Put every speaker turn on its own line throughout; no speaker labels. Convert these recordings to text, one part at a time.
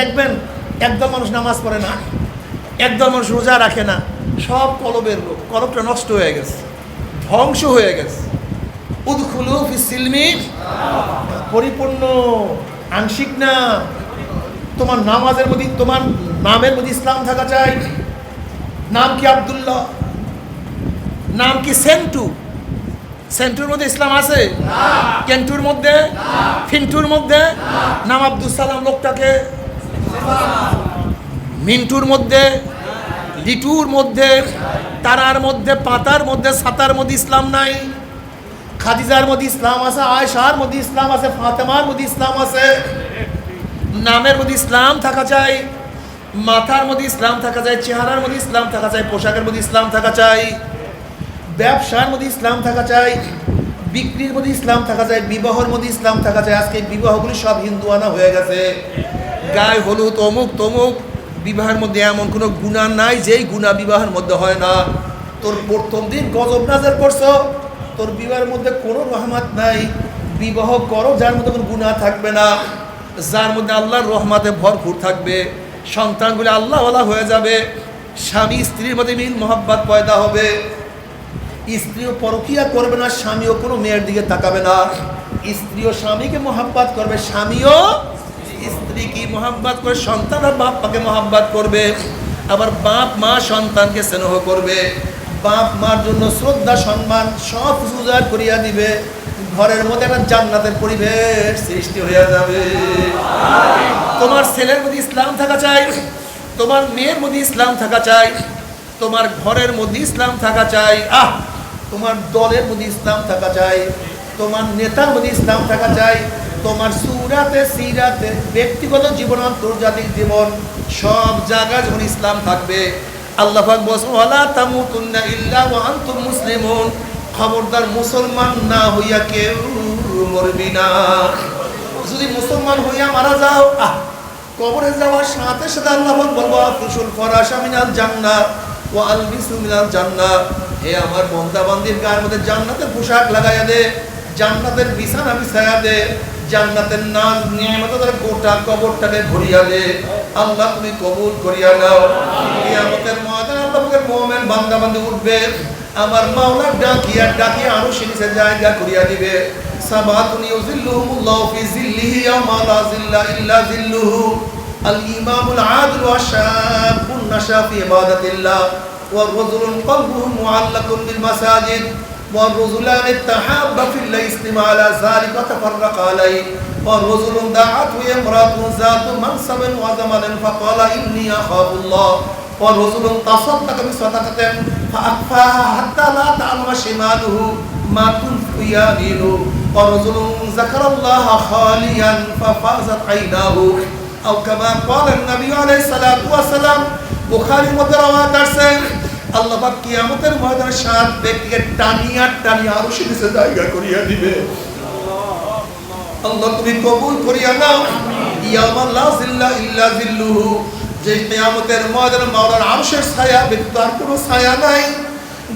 দেখবেন একদম মানুষ নামাজ পড়ে না একদম মানুষ রোজা রাখে না সব কলবের লোক কলবটা নষ্ট হয়ে গেছে ধ্বংস হয়ে গেছে। উদখুলু ফিসিলমি পরিপূর্ণ আংশিক না তোমার নামাজের মধ্যে তোমার নামের মধ্যে ইসলাম থাকা চাই। নাম কি আব্দুল্লাহ? নাম কি সেন্টু? সেন্টুর মধ্যে ইসলাম আছে? কেন্টুর মধ্যে? ফিন্টুর মধ্যে? নাম আব্দুল সালাম লোকটাকে মিন্টুর মধ্যে, লিটুর মধ্যে, তারার মধ্যে, পাতার মধ্যে, সাতার মধ্যে ইসলাম নাই। খাদিজার মধ্যে ইসলাম আছে আয়সার মধ্যে ইসলাম আছে, ফাতেমার মধ্যে ইসলাম আছে। নামের মধ্যে ইসলাম থাকা চাই, মাথার মধ্যে ইসলাম থাকা যায় চেহারার মধ্যে ইসলাম থাকা চাই, পোশাকের মধ্যে ইসলাম থাকা চাই, ব্যবসার মধ্যে ইসলাম থাকা চাই। বিক্রির মধ্যে ইসলাম থাকা যায়, বিবাহর মধ্যে ইসলাম থাকা যায়, আজকে বিবাহগুলি সব হিন্দুয়ানা হয়ে গেছে। গায়ে হলুদ, অমুক, তমুক, বিবাহের মধ্যে এমন কোনো গুণা নাই যেই গুণা বিবাহের মধ্যে হয় না। তোর প্রথম দিন গজব নাজের করছ, তোর বিবাহের মধ্যে কোনো রহমত নাই। বিবাহ করো, যার মধ্যে কোনো গুণা থাকবে না। যার মধ্যে আল্লাহর রহমাতে ভরপুর থাকবে। সন্তানগুলি আল্লাহওয়ালা হয়ে যাবে। স্বামী স্ত্রীর মধ্যে মিল মোহাব্বত পয়দা হবে। স্ত্রীও পরকিয়া করবে না, স্বামীও কোনো মেয়ের দিকে তাকাবে না। স্ত্রীও স্বামীকে মোহাব্বত করবে, স্বামীও স্ত্রী কি মোহাব্বত করে, সন্তান আর বাপ্পাকে মোহাব্বত করবে। আবার বাপ মা সন্তানকে স্নেহ করবে। বাপ মার জন্য শ্রদ্ধা, সম্মান, সব সুজার করিয়া দিবে। ঘরের মধ্যে একটা জান্নাতের পরিবেশ সৃষ্টি হয়ে যাবে। তোমার ছেলের মধ্যে ইসলাম থাকা চাই, তোমার মেয়ের মধ্যে ইসলাম থাকা চাই, তোমার ঘরের মধ্যে ইসলাম থাকা চাই। আহ! তোমার দলের মধ্যে ইসলাম থাকা চাই, তোমার নেতার মধ্যে ইসলাম থাকা চাই, তোমার সুরাতে, সিরাতে, ব্যক্তিগত জীবন, আন্তর্জাতিক জীবন, সব জায়গায় যখন ইসলাম থাকবে, আল্লাহ মুসলিমুন। খবরদার মুসলমান না হইয়া কেউ মরবি না। যদি মুসলমান হইয়া মারা যাও, আহ, কবরে যাওয়ার সাথে সাথে আল্লাহ বলব ফুসুল ফরাশা মিনাল জান্নাত। আমার বন্দা বান্দির গায়ের মধ্যে জান্নাতের পোশাক লাগাইয়া দে বিছানা বিছাইয়া দে তুমি করিয়া নাও। উঠবে। আমার ডাকিয়া ডাকিয়া আরও সিনিসে জায়গা করিয়া দিবে। সাবাতুন লা ইল্লা الإمام العادل والشاب نشا في عبادة الله والرجل قلبه معلق بالمساجد والرجلان اتحابا في الله استمع على ذلك وتفرق عليه والرجل دعته امرأة ذات منصب وزمن فقال إني أخاف الله ورجل تصدق بصدقة فأخفاها حتى لا تعلم شماله ما تنفق يمينه ورجل ذكر الله خاليا ففازت عيناه আও কামা ক্বালান নবী আলাইহিস সালাতু ওয়াস সালাম, বুখারী মধ্যে আল্লাহ পাক কিয়ামতের ময়দানে সাত ব্যক্তিকে টানিয়া টানিয়া আরশের নিচে জায়গা করিয়া দিবে। আল্লাহ তুমি কবুল করিয়া নাও। ইয়ামা লা জিল্লা ইল্লা জিল্লুহু, যে কিয়ামতের ময়দানে মাওলার আরশের ছায়া ব্যতীত আর কোনো ছায়া নাই,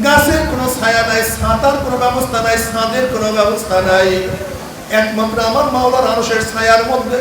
গাছের কোনো ছায়া নাই ছাতার কোনো ব্যবস্থা নাই ছাদের কোনো ব্যবস্থা নাই। একমাত্র আমার মাওলার আরশের ছায়ার মধ্যে।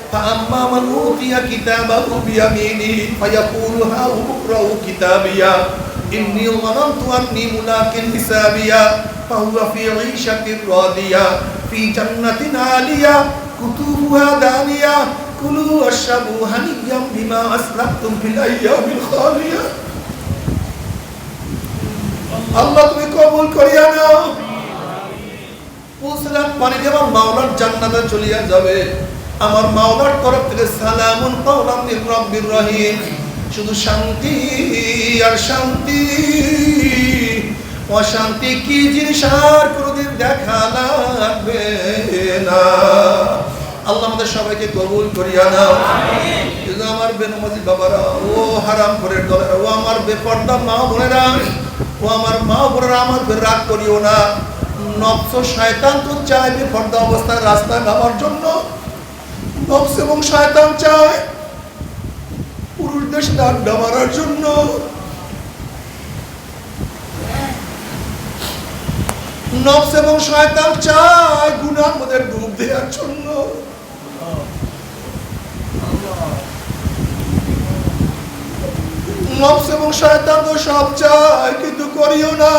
فأما من أوتي كتابه بيمينه فيقول ها اقرأوا كتابيا إني ظننت أني ملاق حسابيا فهو في عيشة راضية في جنة عالية كتوبها دانية كلوا واشربوا هنيا بما أسلفتم في الأيام الخالية আল্লাহ তুমি কবুল করিয়া নাও পুসলাম পানি দেওয়ার মাওলার জান্নাতে চলিয়া যাবে আমার মাওলার তরফ থেকে সালামুন কাওলাম মির রাব্বির রহিম। শুধু শান্তি আর শান্তি। অশান্তি কি জিনিস আর কোনোদিন দেখা লাগবে না। আল্লাহ আমাদের সবাইকে কবুল করিয়া নাও। কিন্তু আমার বেনমাজি বাবারা, ও হারাম করে দলেরা, ও আমার বেপর্দা মা বোনেরা, ও আমার মা বোনেরা আমার রাগ করিও না। নবস শয়তান তো চায় বেপর্দা অবস্থায় রাস্তায় নামার জন্য। নবস এবং শয়তান চায়। পুরুষদের সাথে আড্ডা মারার জন্য। নবস এবং শয়তান চায় গুনার মধ্যে ডুব দেওয়ার জন্য। নবস এবং শয়তান তো সব চায়, কিন্তু করিও না।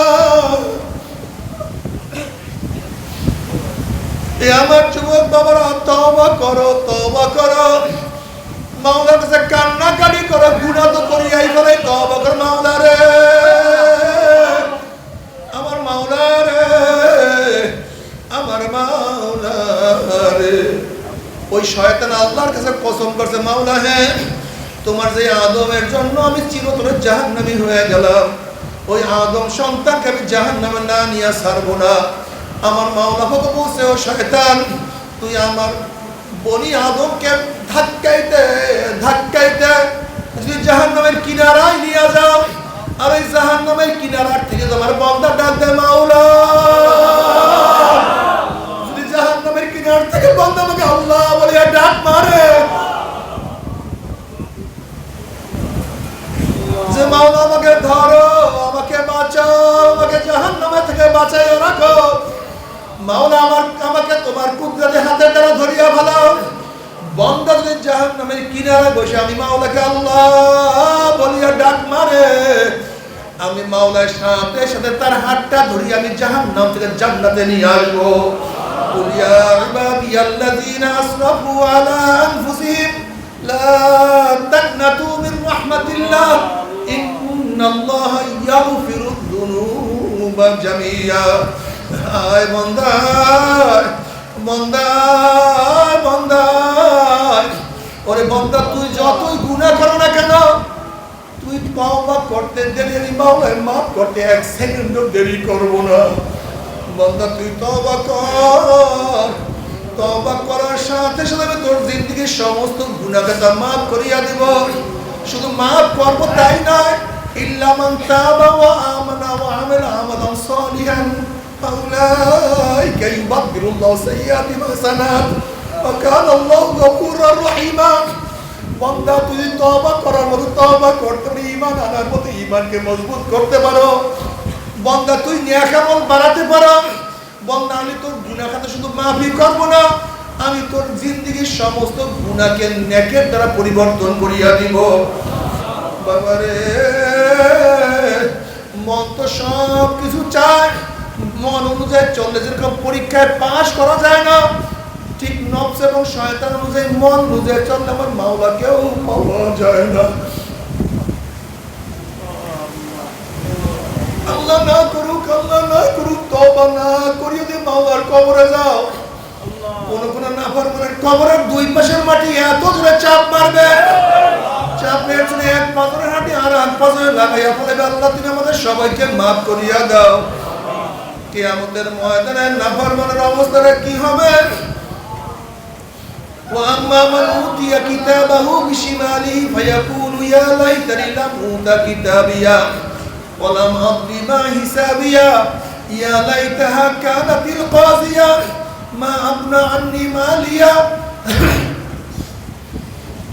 এ আমার যুবক বাবারা তবা করো তবা করো। মাওলার কাছে কান্নাকাটি করো গুণা তো করিয়াই করে তবা করো মাওলা রে আমার মাওলা রে আমার মাওলা রে ওই শয়তান আল্লাহর কাছে কসম করছে, মাওলা হ্যাঁ তোমার যে আদমের জন্য আমি চিরতরে জাহান্নামী হয়ে গেলাম। ওই আদম সন্তানকে আমি জাহান্নামে না নিয়ে ছাড়বো না। আমার মাওলা কত বলছে ও শয়তান, তুই আমার বনি আদমকে ধাক্কাইতে ধাক্কাইতে যদি জাহান্নামের কিনারায় নিয়ে যাও, আর ওই জাহান্নামের কিনারার থেকে তোমার বন্দা ডাক দে মাওলা। আমি মাওলার সাথে সাথে তার হাতটা ধরি আমি জাহান নাম থেকে জান্নাতে নিয়ে আসব। বলিয়া ইবাদি আসরাফু আলা আনফুসিহিম, লা তাকনাতু মির রাহমাতিল্লাহ যুনুবা জামিয়া। আয় বান্দা বান্দা বান্দা ওরে বান্দা, তুই যতই গুনাহ করো না কেন তুই তওবা করতে দেরি মাওলায় মাফ করতে এক সেকেন্ডও দেরি করব না। বন্দা, তুই তওবা কর। তওবা করার সাথে সাথে তোর জিন্দগির সমস্ত গুনাহকে তা মাফ করিয়া দিব। শুধু মাফ করব তাই নয়, ইল্লা মান তাবা ওয়া আমানা ওয়া আমিলা আমালান সালিহান, ফাউলাইকা ইউবাদদিলুল্লাহু সাইয়্যাতিহিম হাসানাত ওয়া কানা আল্লাহু গফুরার রহিমা। বান্দা তুই তওবা করার মতো তওবা করতে পারি ইমান আনার মতো ইমানকে মজবুত করতে পারো। বন্দা, তুই নেকামল বাড়াতে পারো। বন্দা, আমি তোর গুনাহ খাতে শুধু মাফি করব না, আমি তোর জিন্দগির সমস্ত গুনাহকে নেকের দ্বারা পরিবর্তন করিয়া দিব। বাবারে মন তো সব কিছু চায়, মন অনুযায়ী চললে যেরকম পরীক্ষায় পাশ করা যায় না ঠিক নবস এবং শয়তান অনুযায়ী মন অনুযায়ী চললে আমার মাওলাকেও পাওয়া যায় না। আল্লাহ না করুক, আল্লাহ না করুক তবা না করি যদি মাওলার কবরে যাও। কোন কোন মানে কবরের দুই পাশের মাটি এত জোরে চাপ মারবে। এক পাথরের হাঁটি আর এক পাথরে লাগাইয়া ফেলে আল্লাহ, তুমি আমাদের সবাইকে মাফ করিয়া দাও। কে আমাদের ময়দানে নাফার মানের অবস্থাটা কি হবে? وأما من أوتي كتابه بشماله فيقول يا ليتني لم أوت كتابيا ولم أضل ما حسابيا يا ليتها كانت القاضية ما أغنى عني ماليا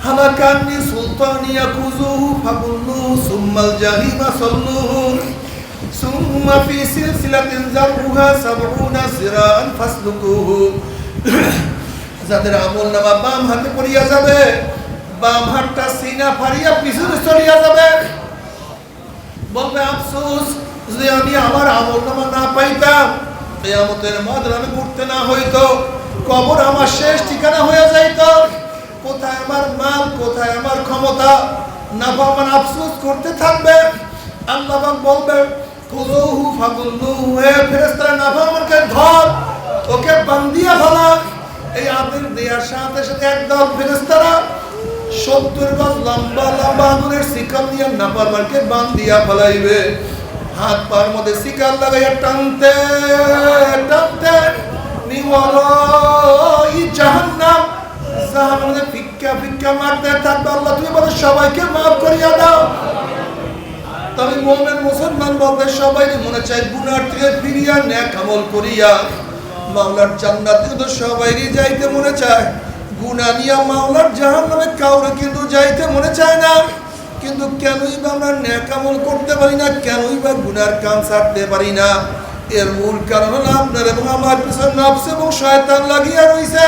هلك عني سلطاني يخذوه فغلوه ثم الجحيم صلوه ثم في سلسلة ذرعها سبعون ذراعا فاسلكوه যাদের আমল নামা বাম হাতে পড়িয়া যাবে, বাম হাতটা সিনা ফাড়িয়া পিছনে চলিয়া যাবে। বলবে, আফসোস, যদি আমি আমার আমল নামা না পাইতাম, কেয়ামতের মাদ্র আমি ঘুরতে না হইতো, কবর আমার শেষ ঠিকানা হয়ে যাইত। কোথায় আমার মাল, কোথায় আমার ক্ষমতা? না আমার আফসোস করতে থাকবে। আল্লাহ বলবে খুজুহু ফাগুল্লুহু হে ফেরেশতারা নাফরমানকে ধর, ওকে বান্দিয়া ফেলা। এই দেওয়ার সাথে সাথে একদল ফেরেশতারা সত্তর গজ লম্বা লম্বা আগুনের শিকাল দিয়ে নাফরমানকে বান্দিয়া ফেলাইবে। হাত পার মধ্যে লাগাইয়া টানতে টানতে জাহান্নাম। ফিক্কা ফিক্কা মারতে থাকবে আল্লাহ, তুমি সবাইকে মাফ করিয়া দাও। তবে মোমেন মুসলমান বলতে সবাই মনে চাই গুনার থেকে ফিরিয়া ন্যাক আমল করিয়া। মাওলার জান্নাত তো সবাইরই যাইতে মনে চায়। গুনা নিয়া মাওলার জাহান নামে কাউরে কিন্তু যাইতে মনে চায় না। কিন্তু কেনই বা আমরা ন্যাকামল করতে পারি না, কেনই বা গুনার কাম ছাড়তে পারি না। এর মূল কারণ হলো আপনার এবং আমার পিছনে নফস এবং শয়তান লাগিয়া রইছে।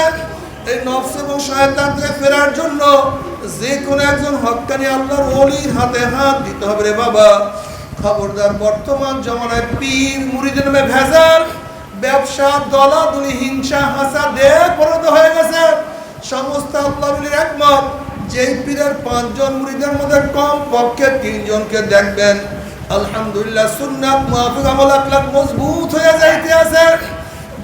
এই নফস এবং শয়তান থেকে ফেরার জন্য যে কোনো একজন হকানি আল্লাহর অলির হাতে হাত দিতে হবে রে বাবা। খবরদার বর্তমান জমানায় পীর মুড়িদের নামে ভেজাল। ব্যবসা, দলাদলি, হিংসা হাসা দেহ পরিণত হয়ে গেছে। সমস্ত আল্লাহর একমত, যেই পীরের পাঁচজন মুড়িদের মধ্যে কম পক্ষে তিনজনকে দেখবেন। আলহামদুলিল্লাহ, সুন্নাত মাহফিক আমল আকলাক মজবুত হয়ে যাইতে আছে।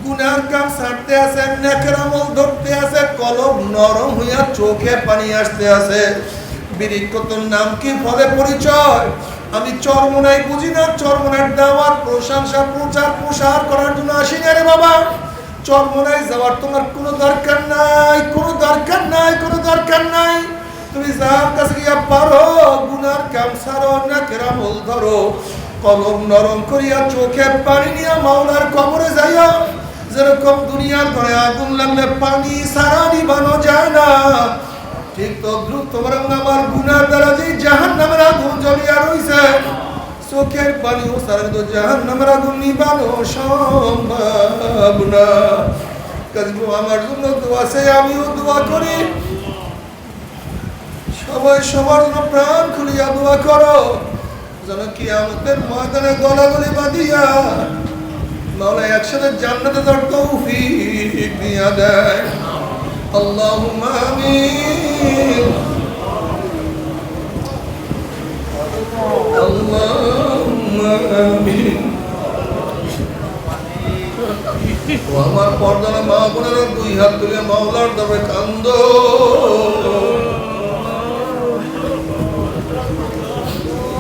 গুনার কাম ছাড়তে আছে, নেকের আমল ধরতে আছে, কলম নরম হইয়া চোখে পানি আসতে আছে। বিরিক্ষতর নাম কি? ফলে পরিচয়। আমি চরমনাই বুঝি না চরমনার দাওয়াত প্রশংসা, প্রচার প্রসার করার জন্য আসি না রে বাবা। চরমনাই যাওয়ার তোমার কোনো দরকার নাই, কোনো দরকার নাই, কোনো দরকার নাই। তুমি যার কাছে গিয়া পারো, গুনার কাম সারো না কেরামল ধরো, কলম নরম করিয়া চোখে পানি নিয়া মাওলার কবরে যাইয়া, যেরকম দুনিয়ার ঘরে আগুন লাগলে পানি সারা নিবানো যায় না। ঠিক তো, দ্রুত বরং আমার গুনার দ্বারা যে জাহান নামের আগুন জ্বলিয়া রইছে, চোখের পানি ও সারা তো জাহান নামের আগুন নিবানো সম্ভব না। কাজে আমার জন্য দোয়া সে আমিও দোয়া করি। সবাই সবার জন্য প্রাণ খুলিয়া দোয়া করো, যেন কি আমাদের ময়দানে গলাগলি বাঁধিয়া মাওলা একসাথে জান্নাতে তার তৌফিক দিয়া দেয়। আল্লাহুম্মা আমিন আল্লাহুম্মা আমিন ও আমার পর্দানা মা বোনেরা, দুই হাত তুলে মাওলার দরবারে কান্দো।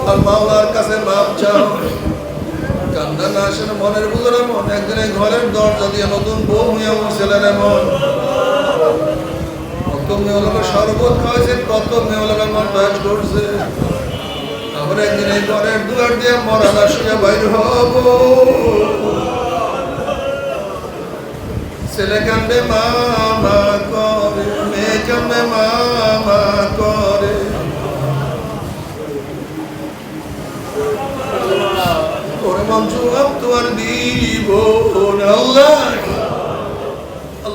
আর মাওলার কাছে মাপ চাও। কান্দা না আসে না মনের বুঝলে মন, একদিনে ঘরের দরজা দিয়ে নতুন বউ হইয়া উঠছিলেন এমন। কত মেয়েগুলোকে শরবত খাওয়াইছে কত মেয়েগুলোকে মন বাজ করছে। আবার একদিন এই ঘরের দুয়ার দিয়ে মরানা শুয়ে বাইর হব। ছেলে কান্দে, মামা করে, মেয়ে কান্দে, মামা করে। ওরে মন জবাব তোমার দিব আল্লাহ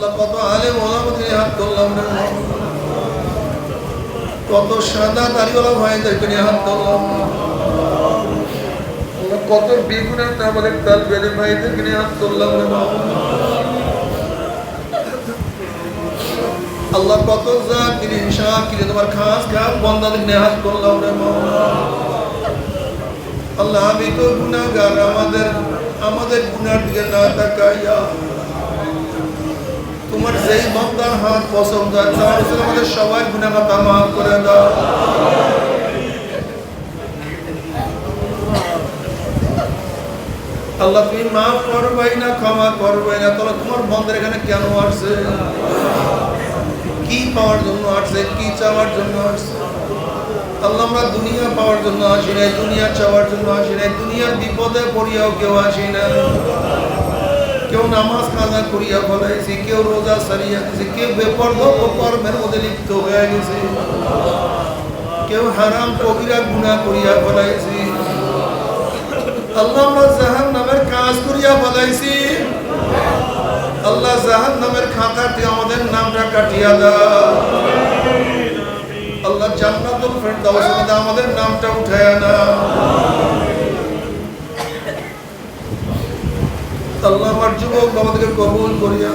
আল্লাহ কত আলে মোলামতি হাত করলাম রে। কত সাদা দাড়িওয়ালা ভাইদেরকে নিয়ে হাত করলাম কত বিগুনের তাবলের তাল বেড়ে ভাইদেরকে নিয়ে হাত করলাম রে আল্লাহ, কত জাকির শাকির তোমার খাস খাস বন্দাদের নিয়ে হাত করলাম রে আল্লাহ, আমি তো গুনাহগার, আমাদের আমাদের গুণার দিকে না তাকাইয়া তোমার যেই বান্দার হাত পছন্দ আমাদের সবাই খাতা মাফ করে দাও। আল্লাহ, তুমি মাফ করবাই না, ক্ষমা করবাই না। তাহলে তোমার বন্ধের এখানে কেন আসছে? কি পাওয়ার জন্য আসছে? কি চাওয়ার জন্য আসছে? আল্লাহ, আমরা দুনিয়া পাওয়ার জন্য আসি নাই, দুনিয়া চাওয়ার জন্য আসি নাই। দুনিয়ার বিপদে পড়িয়াও কেউ আসি না কেউ নামাজ কাজা করিয়া ফলাইছি কেউ রোজা সারিয়া গেছে কেউ বেপর্দ কর্মের মধ্যে লিপ্ত হয়ে গেছে। কেউ হারাম কবিরা গুণা করিয়া ফলাইছি। আল্লাহ আমরা জাহান নামের কাজ করিয়া ফলাইছি। আল্লাহ জাহান নামের খাতাতে আমাদের নামটা কাটিয়া দাও। আল্লাহ জান্নাতুল ফেরদাউস আমাদের নামটা উঠায় না আল্লাহ আমার যুবক বাবাদেরকে কবুল করিয়া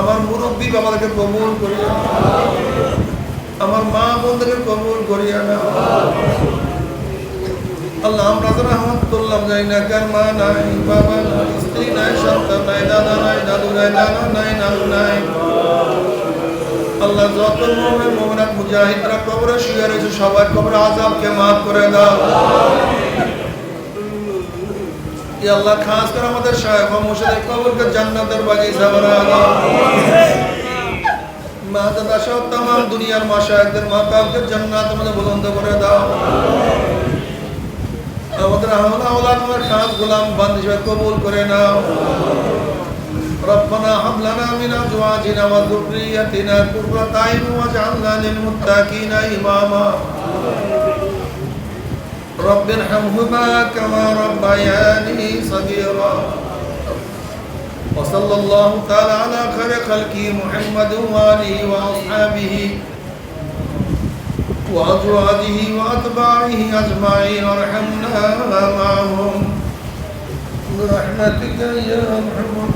আমার মুরব্বী বাবাদেরকে কবুল করিয়া আমার মা বোনদেরকে কবুল করিয়া না আল্লাহ, আমরা তো রহমত করলাম যাই না কার মা নাই, বাবা নাই, স্ত্রী নাই, সন্তান নাই, দাদা নাই, দাদু নাই, নানা নাই, নানু নাই। আল্লাহ, যত মোমেন মোমেনাত মুজাহিদরা কবরে শুয়ে রয়েছে সবার কবরে আজাবকে মাফ করে দাও। ই আল্লাহ খাস করে আমাদের শায়েখ মুর্শিদের কবরকে জান্নাতের বাগিচা বানা দাও
মাদাদা সহ তাম দুনিয়ার মাশায়েখদের মাকামকে জান্নাত মধ্যে বুলন্দ করে দাও আমাদের হামলা আওলাদ আমার খাস গোলাম বান্ধ হিসেবে কবুল করে নাও ربنا هب لنا من ازواجنا وذريتنا قرة اعين واجعلنا للمتقين اماما رب ارحمهما كما ربياني صغيرا. وصلى الله تعالى على خير خلقه محمد وآله وأصحابه وأزواجه وأتباعه أجمعين. وارحمنا معهم برحمتك يا أرحم